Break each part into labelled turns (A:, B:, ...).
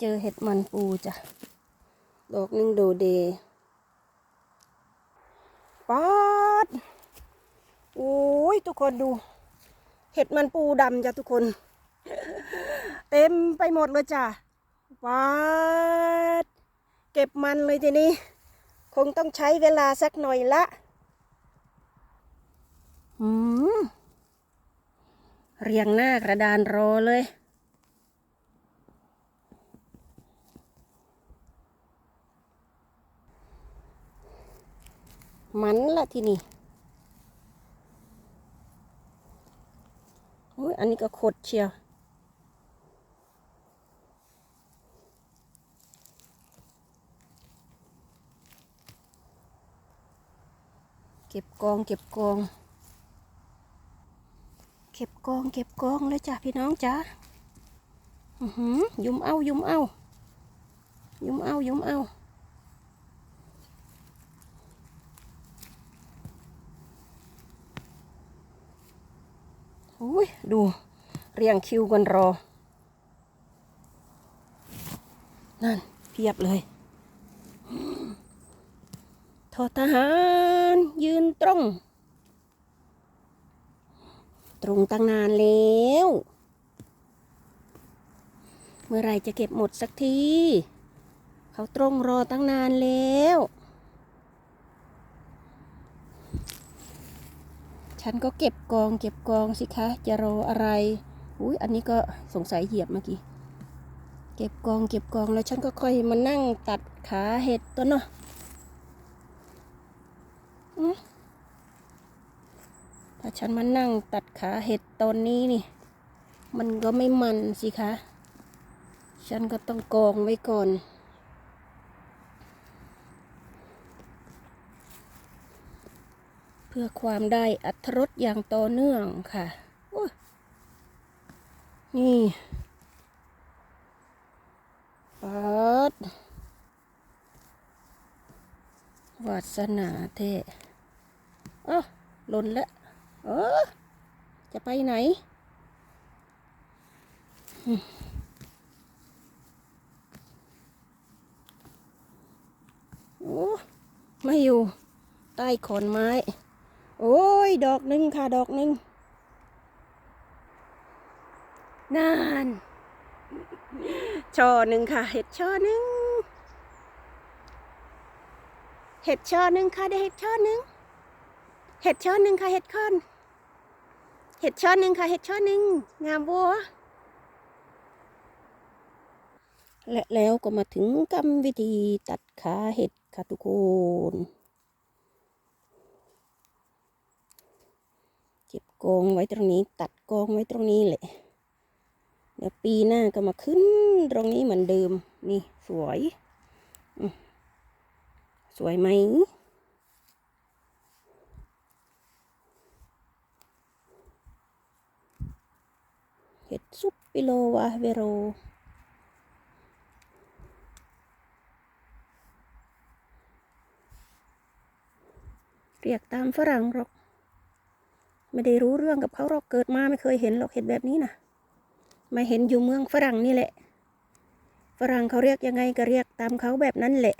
A: เจอเห็ดมันปูจ้ะ ดอกหนึ่งโดเดป๊อดโอ้ยทุกคนดู เห็ดมันปูดำจ้ะทุกคน เต็มไปหมดเลยจ้ะป๊าดเก็บมันเลยทีนี้ คงต้องใช้เวลาสักหน่อยละหืมเรียงหน้ากระดานรอเลย มันละที่นี่อุ้ยอันนี้ก็ขดเชียว เก็บกองเก็บกอง เก็บกองเก็บกองเลยจ้ะพี่น้องจ้ะอือหือยุมเอายุ่มเอายุ่มเอายุมเอา อุ้ยดูเรียงคิวกันรอ นั่นเพียบเลยทอทหารยืนตรง ตรงตั้งนานแล้ว เมื่อไรจะเก็บหมดสักที เขาตรงรอตั้งนานแล้ว ฉันก็เก็บกองเก็บกองสิคะ จะรออะไร อุ้ยอันนี้ก็สงสัยเหยียบเมื่อกี้ เก็บกองเก็บกองแล้วฉันก็ค่อยมานั่งตัดขาเห็ดตัวเนาะถ้าฉันมานั่งตัดขาเห็ดตอนนี้นี่ มันก็ไม่มันสิคะ ฉันก็ต้องกองไว้ก่อน เพื่อความได้อัตรสอย่างต่อเนื่องค่ะโอ้ยนี่เปัดวาสนาเทะอ๋อหล่นล้วเออจะไปไหน โอ้ ไม่อยู่ ใต้ขอนไม้ โอ้ย ดอกหนึ่งค่ะ ดอกหนึ่งนานช่อหนึ่งค่ะ เห็ดช่อหนึ่งเห็ดช่อหนึ่งค่ะได้เห็ดช่อหนึ่งเห็ดช่อหนึ่งค่ะเห็ดคอนเห็ดช่อหนึ่งค่ะเห็ดช่อหนึ่งงามบัวและแล้วก็มาถึงกรรมวิธีตัดขาเห็ดค่ะทุกคน เกองไว้ตรงนี้ ตัดกองไว้ตรงนี้แหละ เดี๋ยวปีหน้าก็มาขึ้นตรงนี้เหมือนเดิม นี่สวย สวยไหมเห็ดซุปปิโลวาเวโรเรียกตามฝรั่งหรอก ไม่ได้รู้เรื่องกับเขาหรอกเกิดมาไม่เคยเห็นหรอกเห็ดแบบนี้นะมาเห็นอยู่เมืองฝรั่งนี่แหละ ฝรั่งเขาเรียกยังไงก็เรียกตามเขาแบบนั้นแหละ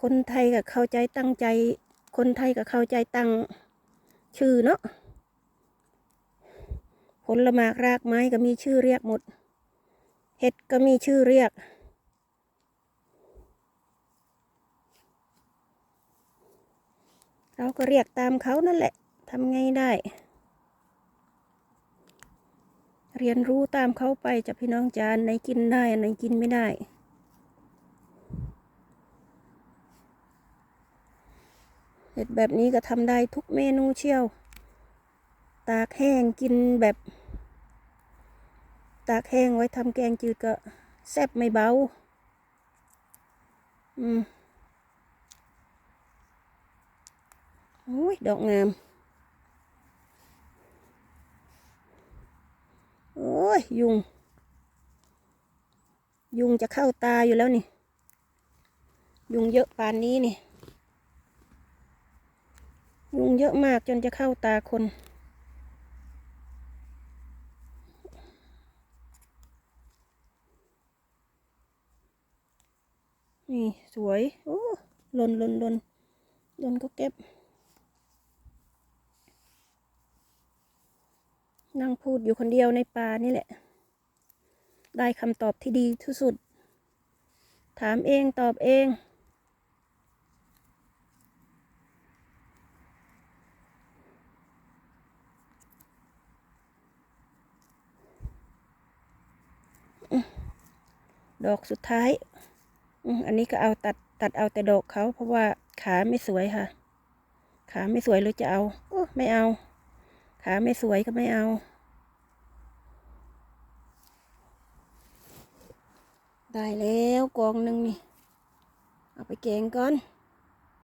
A: คนไทยกับเข้าใจตั้งใจ คนไทยกับเข้าใจตั้งชื่อเนาะผลหมากรากไม้ก็มีชื่อเรียกหมด เห็ดก็มีชื่อเรียก เราก็เรียกตามเขานั่นแหละทำไงได้ เรียนรู้ตามเขาไปจากพี่น้องจานไหนกินได้อันไหนกินไม่ได้เห็ดแบบนี้ก็ทำได้ทุกเมนูเชียว ตากแห้งกินแบบ ตากแห้งไว้ทำแกงจืดก็แซ่บไม่เบา อืม โอ้ยดอกงาม โอ้ย ยุง ยุงจะเข้าตาอยู่แล้วนี่ ยุงเยอะปานนี้นี่ ยุงเยอะมากจนจะเข้าตาคนนี่ สวย โอ้ลนลนลนลนก็เก็บ นั่งพูดอยู่คนเดียวในป่านี่แหละ ได้คำตอบที่ดีที่สุด ถามเองตอบเอง ดอกสุดท้าย อันนี้ก็เอาตัดตัดเอาแต่ดอกเขาเพราะว่าขาไม่สวยค่ะ ขาไม่สวยเลยจะเอา โอ้ไม่เอา ขาไม่สวยก็ไม่เอาได้แล้วกองหนึ่งนี่ เอาไปแกงก่อน